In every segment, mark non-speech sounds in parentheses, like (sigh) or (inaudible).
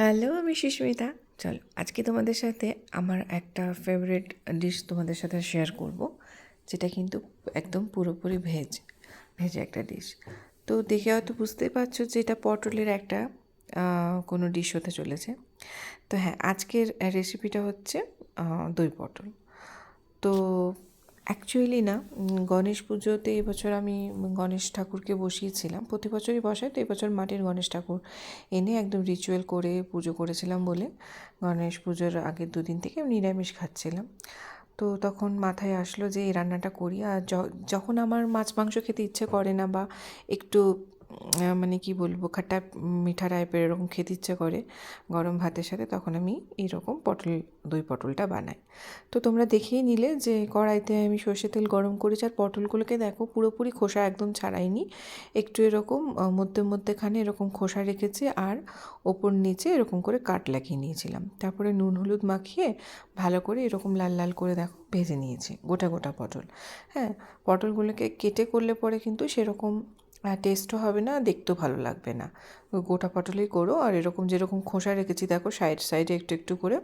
Hello, আমি সুস্মিতা। চলো, আজকে তোমাদের সাথে আমার একটা ফেভারিট ডিশ তোমাদের সাথে শেয়ার করব, যেটা কিন্তু একদম পুরোপুরি ভেজ ভেজ একটা ডিশ তো দেখে হয়তো বুঝতেই পারছ যে এটা পটলের একটা কোনো ডিশ হতে চলেছে। তো হ্যাঁ আজকের রেসিপিটা হচ্ছে দই পটল। তো অ্যাকচুয়ালি না গণেশ পুজোতে এবছর আমি গণেশ ঠাকুরকে বসিয়েছিলাম। প্রতি বছরই বসাই তো এবছর মাটির গণেশ ঠাকুর এনে একদম রিচুয়াল করে পুজো করেছিলাম বলে। গণেশ পুজোর আগের দুদিন থেকে আমি নিরামিষ খাচ্ছিলাম। তো তখন মাথায় আসলো যে এই রান্নাটা করি আর যখন আমার মাছ মাংস খেতে ইচ্ছে করে না বা একটু মানে কি বলব খাট্টা মিঠা টাইপের এরকম খেতে ইচ্ছে করে গরম ভাতের সাথে, তখন আমি এরকম পটল, দই পটলটা বানাই। তো তোমরা দেখেই নিলে যে কড়াইতে আমি সর্ষে তেল গরম করেছি আর পটলগুলোকে দেখো পুরোপুরি খোসা একদম ছাড়াইনি। একটু এরকম মধ্যে মধ্যেখানে এরকম খোসা রেখেছি আর ওপর নিচে এরকম করে কাট লাগিয়ে নিয়েছিলাম। তারপরে নুন, হলুদ মাখিয়ে ভালো করে এরকম লাল লাল করে দেখো ভেজে নিয়েছি, গোটা গোটা পটল। হ্যাঁ পটলগুলোকে কেটে করলে পরে কিন্তু সেরকম টেস্টও হবে না, দেখতেও ভালো লাগবে না। গোটা পটলেই করো আর এরকম যেরকম খোসা রেখেছি, দেখো সাইড সাইডে একটু একটু করে।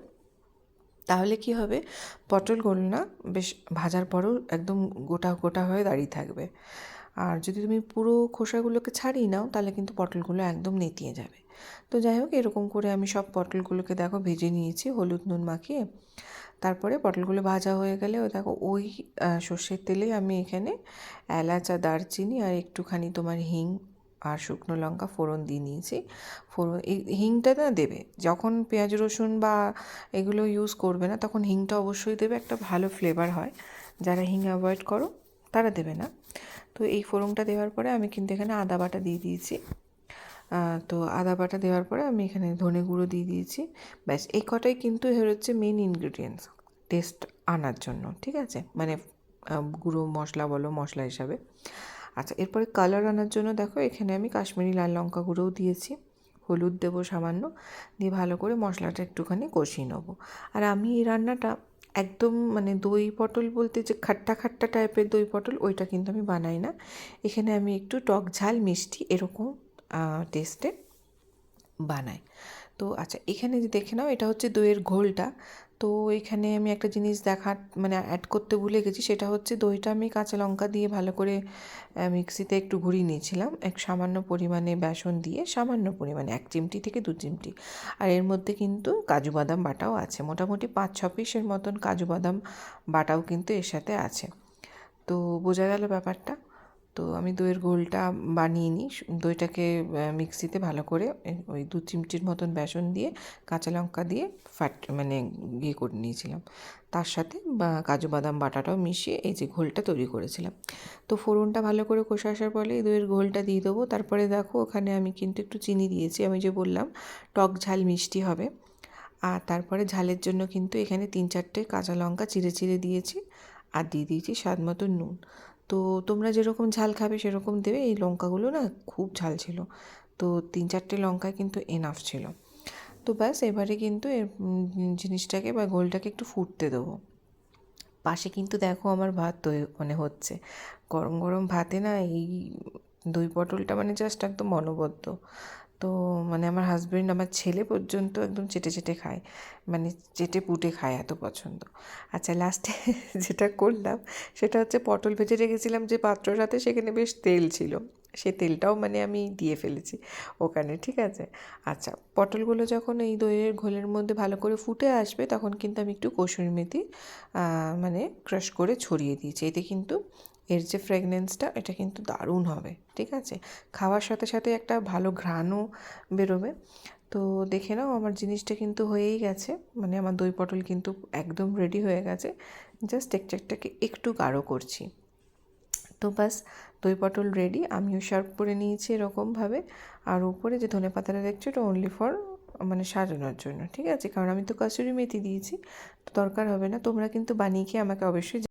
তাহলে কি হবে? পটলগুলো না, বেশ ভাজার পরও একদম গোটা গোটা হয়ে দাঁড়িয়ে থাকবে। আর যদি তুমি পুরো খোসাগুলোকে ছাড়িয়ে নাও, তাহলে কিন্তু পটলগুলো একদম নেতিয়ে যাবে। তো যাই হোক, এরকম করে আমি সব পটলগুলোকে দেখো ভেজে নিয়েছি, হলুদ নুন মাখিয়ে। তারপরে পটলগুলো ভাজা হয়ে গেলে ও দেখো, ওই সর্ষের তেলে আমি এখানে এলাচ আর দারচিনি আর একটুখানি তোমার হিং আর শুকনো লঙ্কা ফোড়ন দিয়ে নিয়েছি। ফোড়ন, এই হিংটা না দেবে, যখন পেঁয়াজ রসুন বা এগুলো ইউজ করবে না, তখন হিংটা অবশ্যই দেবে, একটা ভালো ফ্লেভার হয়। যারা হিং অ্যাভয়েড করো তারা দেবে না। তো এই ফোড়নটা দেওয়ার পরে আমি কিন্তু এখানে আদা বাটা দিয়ে দিয়েছি। তো আদা বাটা দেওয়ার পরে আমি এখানে ধনে গুঁড়ো দিয়ে দিয়েছি। ব্যাস, এই কটাই কিন্তু হচ্ছে মেন ইনগ্রিডিয়েন্টস টেস্ট আনার জন্য, ঠিক আছে? মানে গুঁড়ো মশলা বলো, মশলা হিসাবে। আচ্ছা এরপরে কালার আনার জন্য দেখো, এখানে আমি কাশ্মীরি লাল লঙ্কা গুঁড়োও দিয়েছি। হলুদ দেবো সামান্য। দিয়ে ভালো করে মশলাটা একটুখানি কষিয়ে নেব। আর আমি এই রান্নাটা একদম মানে দই পটল বলতে যে খাট্টা খাট্টা টাইপের দই পটল, ওইটা কিন্তু আমি বানাই না। এখানে আমি একটু টক ঝাল মিষ্টি এরকম টেস্টে বানাই। তো আচ্ছা এখানে দেখে নাও, এটা হচ্ছে দইয়ের ঘোলটা। তো এখানে আমি একটা জিনিস দেখা মানে অ্যাড করতে ভুলে গেছি, সেটা হচ্ছে দইটা আমি কাঁচা লঙ্কা দিয়ে ভালো করে মিক্সিতে একটু ঘুরিয়ে নিয়েছিলাম, এক সামান্য পরিমাণে বেসন দিয়ে, সামান্য পরিমাণে, এক চিমটি থেকে দু চিমটি। আর এর মধ্যে কিন্তু কাজু বাদাম বাটাও আছে, মোটামুটি পাঁচ, ছ পিসের মতন কাজু বাদাম বাটাও কিন্তু এর সাথে আছে। তো বোঝা গেল ব্যাপারটা? তো আমি দইয়ের ঘোলটা বানিয়ে নিই। দইটাকে মিক্সিতে ভালো করে ওই দু চিমটির মতন বেসন দিয়ে কাঁচা লঙ্কা দিয়ে ফ্যাট মানে ইয়ে করে নিয়েছিলাম। তার সাথে কাজু বাদাম বাটাটাও মিশিয়ে এই যে ঘোলটা তৈরি করেছিলাম। তো ফোড়নটা ভালো করে কষে আসার পরে এই দইয়ের ঘোলটা দিয়ে দেবো। তারপরে দেখো, ওখানে আমি কিন্তু একটু চিনি দিয়েছি। আমি যে বললাম, টক ঝাল মিষ্টি হবে। আর তারপরে ঝালের জন্য কিন্তু এখানে তিন চারটে কাঁচা লঙ্কা চিড়ে চিড়ে দিয়েছি। আর দিয়ে দিয়েছি স্বাদ মতো নুন। তো তোমরা যেরকম ঝাল খাবে সেরকম দেবে। এই লঙ্কাগুলো না খুব ঝাল ছিল। তো তিন চারটে লঙ্কায় কিন্তু এনাফ ছিল। তো ব্যাস, এবারে কিন্তু এর জিনিসটাকে বা গোলটাকে একটু ফুটতে দেবো। পাশে কিন্তু দেখো আমার ভাত মানে হচ্ছে। গরম গরম ভাতে না এই দই পটলটা মানে জাস্ট একদম অনবদ্য। তো মানে আমার হাজবেন্ড আমার ছেলে পর্যন্ত একদম চেটে চেটে খায়। মানে চেটে পুটে খায় এত পছন্দ। আচ্ছা লাস্টে (laughs) যেটা করলাম সেটা হচ্ছে পটল ভেজে রেখেছিলাম যে পাত্রটাতে সেখানে বেশ তেল ছিল। সে তেলটাও মানে আমি দিয়ে ফেলেছি ওখানে, ঠিক আছে? আচ্ছা পটলগুলো যখন এই দইয়ের ঘোলের মধ্যে ভালো করে ফুটে আসবে, তখন কিন্তু আমি একটু কসুর মেথি মানে ক্রাশ করে ছড়িয়ে দিয়েছি। এতে কিন্তু এর যে ফ্রেগনেন্সটা এটা কিন্তু দারুণ হবে, ঠিক আছে? খাওয়ার সাথে সাথে একটা ভালো ঘ্রাণও বেরোবে। তো দেখে নাও, আমার জিনিসটা কিন্তু হয়েই গেছে। মানে আমার দই পটল কিন্তু একদম রেডি হয়ে গেছে। জাস্ট টেক্সচারটাকে একটু গাঢ় করছি। তো ব্যাস, দই পটল রেডি আমিও সার্ভ করে নিয়েছি এরকমভাবে। আর উপরে যে ধনে পাতাটা দেখছ, এটা অনলি ফর মানে সাজানোর জন্য, ঠিক আছে? কারণ আমি তো কাসুরি মেথি দিয়েছি, তো দরকার হবে না। তোমরা কিন্তু বানিয়ে খেয়ে আমাকে অবশ্যই